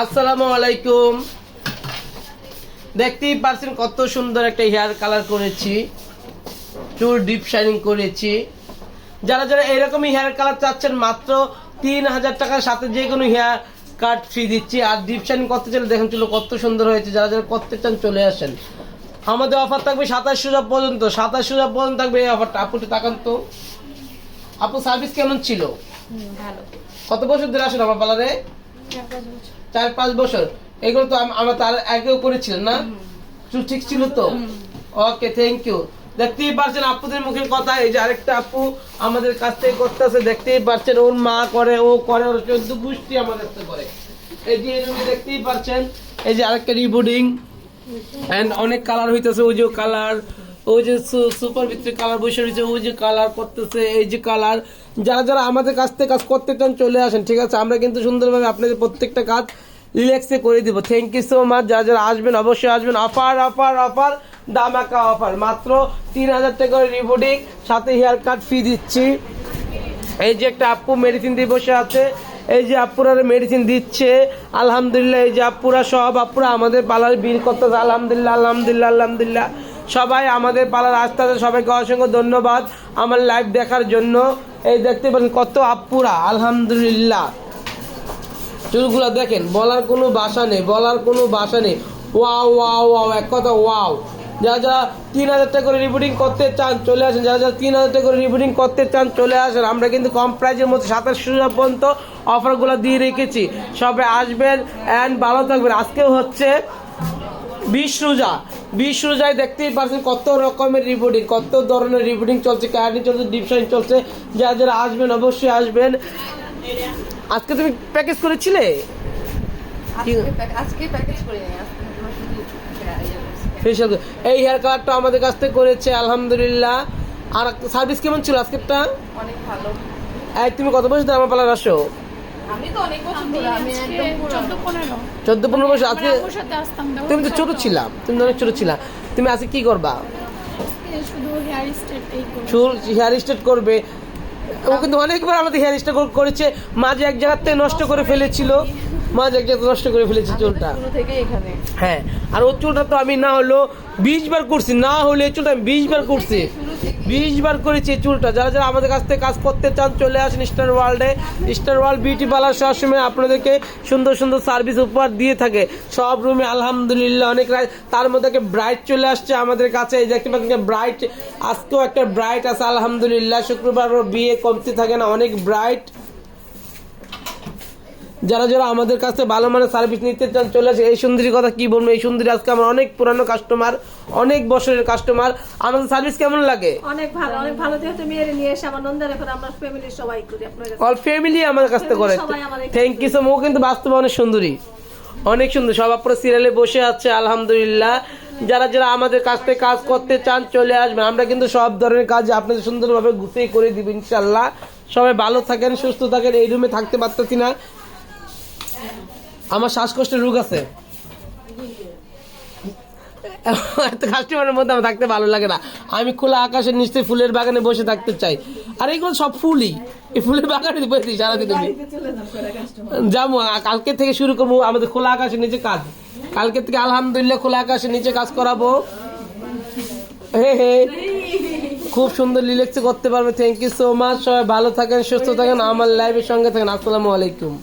আসসালামু আলাইকুম। দেখতেই পারছেন কত সুন্দর একটা হেয়ার কালার করেছি। চুল ডিপ শাইনিং করেছি। যারা যারা এরকমই হেয়ার কালার চাচ্ছেন মাত্র তিন হাজার টাকার সাথে যে কোনো হেয়ার কাট ফ্রি দিচ্ছি। আর ডিপ শাইনিং করতে চাইলে দেখেন চুল কত সুন্দর হয়েছে। যারা যারা করতে চান চলে আসেন। আমাদের অফার থাকবে সাতাশ সুজা পর্যন্ত। সাতাশ সুজা পর্যন্ত থাকবে এই অফারটা আপু একটু তাকান তো। আপু সার্ভিস কেমন ছিল? কত বছর ধরে আসেন আমার পার্লারে চার পাঁচ বছর। এগুলো তো আম- আমরা তার আগেও করেছিলেন না? ঠিক ছিল তো? ওকে থ্যাংক ইউ দেখতেই পারছেন আপুদের মুখের কথা এই যে আরেকটা আপু আমাদের কাছ থেকে করতেছে দেখতেই পারছেন ওর মা করে ও করে ওর চোদ্দ গোষ্ঠী আমাদের কাছে করে। এই যে দেখতেই পারছেন এই যে আরেকটা রিবোর্ডিং এন্ড অনেক কালার হইতেছে ওই যে কালার ওই যে সুপার ভিতরে কালার বসে রয়েছে ওই যে কালার করতেছে, এই যে কালার। যারা যারা আমাদের কাছ থেকে কাজ করতে চান, চলে আসেন, ঠিক আছে? আমরা কিন্তু সুন্দরভাবে আপনাদের প্রত্যেকটা কাজ রিল্যাক্সে করে দিব। থ্যাংক ইউ সো মাচ যারা যারা আসবেন, অবশ্যই আসবেন। অফার অফার অফার দামাকা অফার মাত্র তিন হাজার টাকা করে রিবোর্ডিং সাথে হেয়ার কাট ফি দিচ্ছি। এই যে একটা আপু মেডিসিন দিয়ে বসে আছে, এই যে আপুরা মেডিসিন দিচ্ছে। আলহামদুলিল্লাহ, এই যে আপুরা সব, আপুরা আমাদের পালার বিল করতেছে আলহামদুলিল্লাহ আলহামদুলিল্লাহ আলহামদুলিল্লাহ। সবাই আমাদের পালার আসতে আছে সবাইকে অসংখ্য ধন্যবাদ আমার লাইভ দেখার জন্য। এই দেখতে পারেন কত আপুরা, আলহামদুলিল্লাহ। চুলগুলো দেখেন, বলার কোনো বাসা নেই, বলার কোনো বাসা নেই। ওয়াও ওয়াও ওয়াও, এক কথা, ওয়াও। যারা যারা তিন হাজার টাকা করে রিপোর্টিং করতে চান, চলে আসেন। যারা যারা তিন হাজার টাকা করে রিপোর্টিং করতে চান, চলে আসেন। আমরা কিন্তু কম প্রাইজের মধ্যে সাতাশশো পর্যন্ত অফারগুলো দিয়ে রেখেছি। সবাই আসবেন অ্যান্ড ভালো থাকবেন। আজকেও হচ্ছে বিশ রোজা। বিশ রোজায় দেখতেই পারছেন কত রকমের রিপোর্টিং কত ধরনের রিপোর্টিং চলছে ক্যারানি চলছে ডিপশন চলছে। যারা যারা আসবেন অবশ্যই আসবেন। আজকে তুমি প্যাকেজ করেছিলে? আজকে প্যাকেজ। ফেশিয়াল এই হেয়ার কালারটা আমাদের কাছ থেকে করেছে আলহামদুলিল্লাহ। আর সার্ভিস কেমন ছিল আজকেরটা? অনেক ভালো। এই তুমি কত বছর ধরে আমার পালার আসো? আমি তো অনেক বছর ধরে আমি একদম পুরো। চোদ্দ পনেরো। বছর আজকে আমার সাথে আসতাম না তুমি তো ছোট ছিলাম তুমি তো অনেক ছোট ছিলা। তুমি আজকে কি করবা? শুধু হেয়ার স্টাইল এই চুল হেয়ার স্ট্রেট করবে। ও কিন্তু অনেকবার আমাদের হেয়ার স্ট্রেট করেছে মাঝে এক জায়গাতে নষ্ট করে ফেলেছিল। মাঝে এক জায়গাতে নষ্ট করে ফেলেছে চুলটা। শুরু থেকে এখানে। হ্যাঁ আর ওর চুলটা তো আমি না হলো বিশ বার করছি না হলে চুলটা আমি বিশ বার করছি। থেকে বিশ বার করেছি চুলটা। যারা যারা আমাদের কাছ থেকে কাজ করতে চান, চলে আসেন স্টার ওয়ার্ল্ডে স্টার ওয়ার্ল্ড বিউটি পার্লার সব সময় আপনাদেরকে সুন্দর সুন্দর সার্ভিস উপহার দিয়ে থাকে। সব রুমে আলহামদুলিল্লাহ অনেক তার মধ্যে একটা ব্রাইট চলে আসছে আমাদের কাছে। এই দেখতে পাচ্ছেন ব্রাইট আজকেও একটা ব্রাইট আছে, আলহামদুলিল্লাহ। শুক্রবার বিয়ে কমতে থাকে না, অনেক ব্রাইট যারা যারা আমাদের কাছে ভালো মানের সার্ভিস নিতে চান চলে আসে। এই সুন্দরীর কথা কি বলব? এই সুন্দরী আজকে আমার অনেক পুরানো কাস্টমার অনেক বছরের কাস্টমার আমাদের সার্ভিস কেমন লাগে? অনেক ভালো অনেক ভালো। যেহেতু মেয়ের নিয়ে এসে আমার নন্দার আমরা ফ্যামিলির সবাই করি আপনার কাছে। অল ফ্যামিলি আমার কাছ থেকে করে। থ্যাংক ইউ সো ও কিন্তু বাস্তবে অনেক সুন্দরী। অনেক সুন্দর। সব আপনার সিরিয়ালে বসে আছে আলহামদুলিল্লাহ। যারা যারা আমাদের কাছ থেকে কাজ করতে চান চলে আসবেন। আমরা কিন্তু সব ধরনের কাজ আপনাদের সুন্দরভাবে গুছিয়ে করে দিব ইনশাল্লাহ সবাই ভালো থাকেন সুস্থ থাকেন। এই রুমে থাকতে পারতেছি না। আমার শ্বাসকষ্টের রোগ আছে। এত কাস্টমারের মধ্যে আমার থাকতে ভালো লাগে না। আমি খোলা আকাশের নিচে ফুলের বাগানে বসে থাকতে চাই। আর এগুলো সব ফুলই। এই ফুলের বাগানে বসে সারাদিন আমি। যাব কালকে থেকে শুরু করব আমাদের খোলা আকাশের নিচে কাজ। কালকে থেকে আলহামদুলিল্লাহ খোলা আকাশের নিচে কাজ করাবো। হে হে। খুব সুন্দর রিল্যাক্সে করতে পারবে। থ্যাংক ইউ সো মাচ সবাই ভালো থাকেন সুস্থ থাকেন। আমার লাইভের সঙ্গে থাকেন। আসসালামু আলাইকুম।